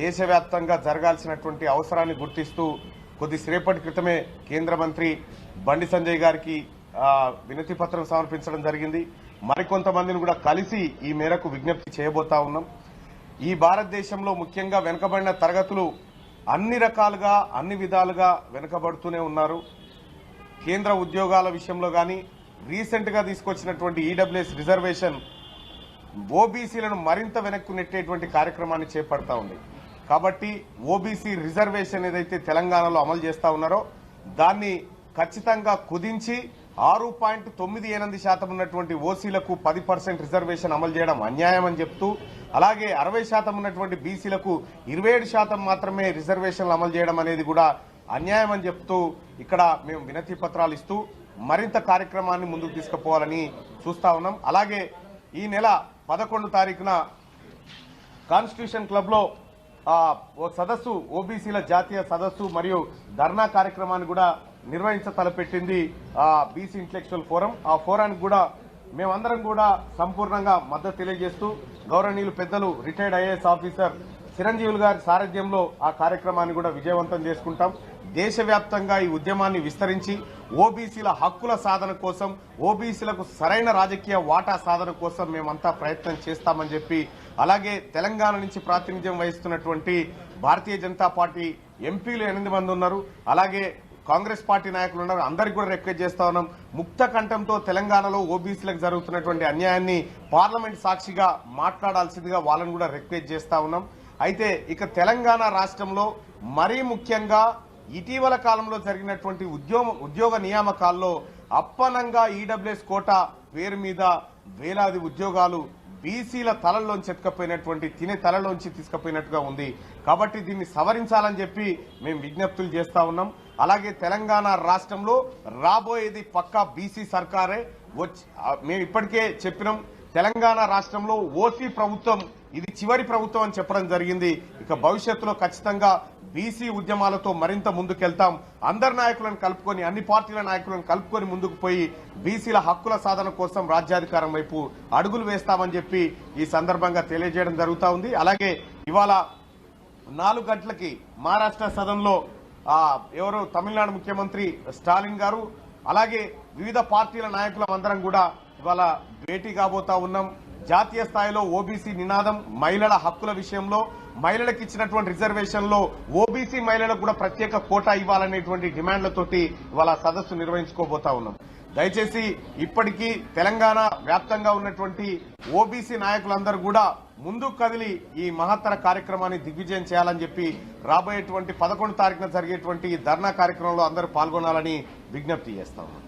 దేశవ్యాప్తంగా జరగాల్సినటువంటి అవసరాన్ని గుర్తిస్తూ కొద్దిసేపటి క్రితమే కేంద్ర మంత్రి బండి సంజయ్ గారికి వినతి పత్రం సమర్పించడం జరిగింది. మరికొంతమందిని కూడా కలిసి ఈ మేరకు విజ్ఞప్తి చేయబోతా ఉన్నాం. ఈ భారతదేశంలో ముఖ్యంగా వెనుకబడిన తరగతులు అన్ని రకాలుగా అన్ని విధాలుగా వెనుకబడుతూనే ఉన్నారు. కేంద్ర ఉద్యోగాల విషయంలో కానీ రీసెంట్గా తీసుకొచ్చినటువంటి ఈడబ్ల్యూఎస్ రిజర్వేషన్ ఓబీసీలను మరింత వెనక్కు నెట్టేటువంటి కార్యక్రమాన్ని చేపడతా ఉంది. కాబట్టి ఓబీసీ రిజర్వేషన్ ఏదైతే తెలంగాణలో అమలు చేస్తూ ఉన్నారో దాన్ని ఖచ్చితంగా కుదించి ఆరు పాయింట్ తొమ్మిది ఎనిమిది శాతం ఉన్నటువంటి ఓసీలకు పది పర్సెంట్ రిజర్వేషన్ అమలు చేయడం అన్యాయం అని చెప్తూ అలాగే అరవై శాతం ఉన్నటువంటి బీసీలకు ఇరవై ఏడు శాతం మాత్రమే రిజర్వేషన్లు అమలు చేయడం అనేది కూడా అన్యాయం అని చెప్తూ ఇక్కడ మేము వినతి పత్రాలు ఇస్తూ మరింత కార్యక్రమాన్ని ముందుకు తీసుకుపోవాలని చూస్తా ఉన్నాం. అలాగే ఈ నెల పదకొండు తారీఖున కాన్స్టిట్యూషన్ క్లబ్లో సదస్సు ఓబీసీల జాతీయ సదస్సు మరియు ధర్నా కార్యక్రమాన్ని కూడా నిర్వహించ తలపెట్టింది ఆ బీసీ ఇంటలెక్చువల్ ఫోరం ఆ ఫోరానికి కూడా మేమందరం కూడా సంపూర్ణంగా మద్దతు తెలియజేస్తూ గౌరవనీయులు పెద్దలు రిటైర్డ్ ఐఏఎస్ ఆఫీసర్ చిరంజీవులు గారి సారథ్యంలో ఆ కార్యక్రమాన్ని కూడా విజయవంతం చేసుకుంటాం. దేశవ్యాప్తంగా ఈ ఉద్యమాన్ని విస్తరించి ఓబీసీల హక్కుల సాధన కోసం ఓబీసీలకు సరైన రాజకీయ వాటా సాధన కోసం మేమంతా ప్రయత్నం చేస్తామని చెప్పి అలాగే తెలంగాణ నుంచి ప్రాతినిధ్యం వహిస్తున్నటువంటి భారతీయ జనతా పార్టీ ఎంపీలు ఎనిమిది మంది ఉన్నారు. అలాగే కాంగ్రెస్ పార్టీ నాయకులు ఉన్నారు. అందరికి కూడా రిక్వెస్ట్ చేస్తా ఉన్నాం. ముక్త కంఠంతో తెలంగాణలో ఓబీసీలకు జరుగుతున్నటువంటి అన్యాయాన్ని పార్లమెంట్ సాక్షిగా మాట్లాడాల్సిందిగా వాళ్ళని కూడా రిక్వెస్ట్ చేస్తా ఉన్నాం. అయితే ఇక తెలంగాణ రాష్ట్రంలో మరీ ముఖ్యంగా ఇటీవల కాలంలో జరిగినటువంటి ఉద్యోగ ఉద్యోగ నియామకాల్లో అప్పనంగా ఈడబ్ల్యూఎస్ కోటా పేరు మీద వేలాది ఉద్యోగాలు బీసీల తలల్లోంచి ఎత్తుకపోయినటువంటి తినే తలలోంచి తీసుకుపోయినట్టుగా ఉంది. కాబట్టి దీన్ని సవరించాలని చెప్పి మేము విజ్ఞప్తులు చేస్తా ఉన్నాం. అలాగే తెలంగాణ రాష్ట్రంలో రాబోయేది పక్కా బీసీ సర్కారే. వచ్చి మేము ఇప్పటికే చెప్పినాం తెలంగాణ రాష్ట్రంలో ఓసీ ప్రభుత్వం ఇది చివరి ప్రభుత్వం అని చెప్పడం జరిగింది. ఇక భవిష్యత్తులో ఖచ్చితంగా బీసీ ఉద్యమాలతో మరింత ముందుకెళ్తాం. అందరి నాయకులను కలుపుకొని అన్ని పార్టీల నాయకులను కలుపుకొని ముందుకు పోయి బీసీల హక్కుల సాధన కోసం రాజ్యాధికారం వైపు అడుగులు వేస్తామని చెప్పి ఈ సందర్భంగా తెలియజేయడం జరుగుతూ ఉంది. అలాగే ఇవాళ నాలుగు గంటలకి మహారాష్ట్ర సదన్లో ఎవరు? తమిళనాడు ముఖ్యమంత్రి స్టాలిన్ గారు. అలాగే వివిధ పార్టీల నాయకులం అందరం కూడా ఇవాళ భేటీ కాబోతా ఉన్నాం. జాతీయ స్థాయిలో ఓబీసీ నినాదం మహిళల హక్కుల విషయంలో మహిళలకు ఇచ్చినటువంటి రిజర్వేషన్లో ఓబీసీ మహిళలకు కూడా ప్రత్యేక కోటా ఇవ్వాలనేటువంటి డిమాండ్లతోటి ఇవాళ సదస్సు నిర్వహించుకోబోతా ఉన్నాం. దయచేసి ఇప్పటికీ తెలంగాణ వ్యాప్తంగా ఉన్నటువంటి ఓబీసీ నాయకులందరూ కూడా ముందుకు కదిలి ఈ మహత్తర కార్యక్రమాన్ని దిగ్విజయం చేయాలని చెప్పి రాబోయేటువంటి పదకొండు తారీఖున జరిగేటువంటి ధర్నా కార్యక్రమంలో అందరూ పాల్గొనాలని విజ్ఞప్తి చేస్తా ఉన్నాం.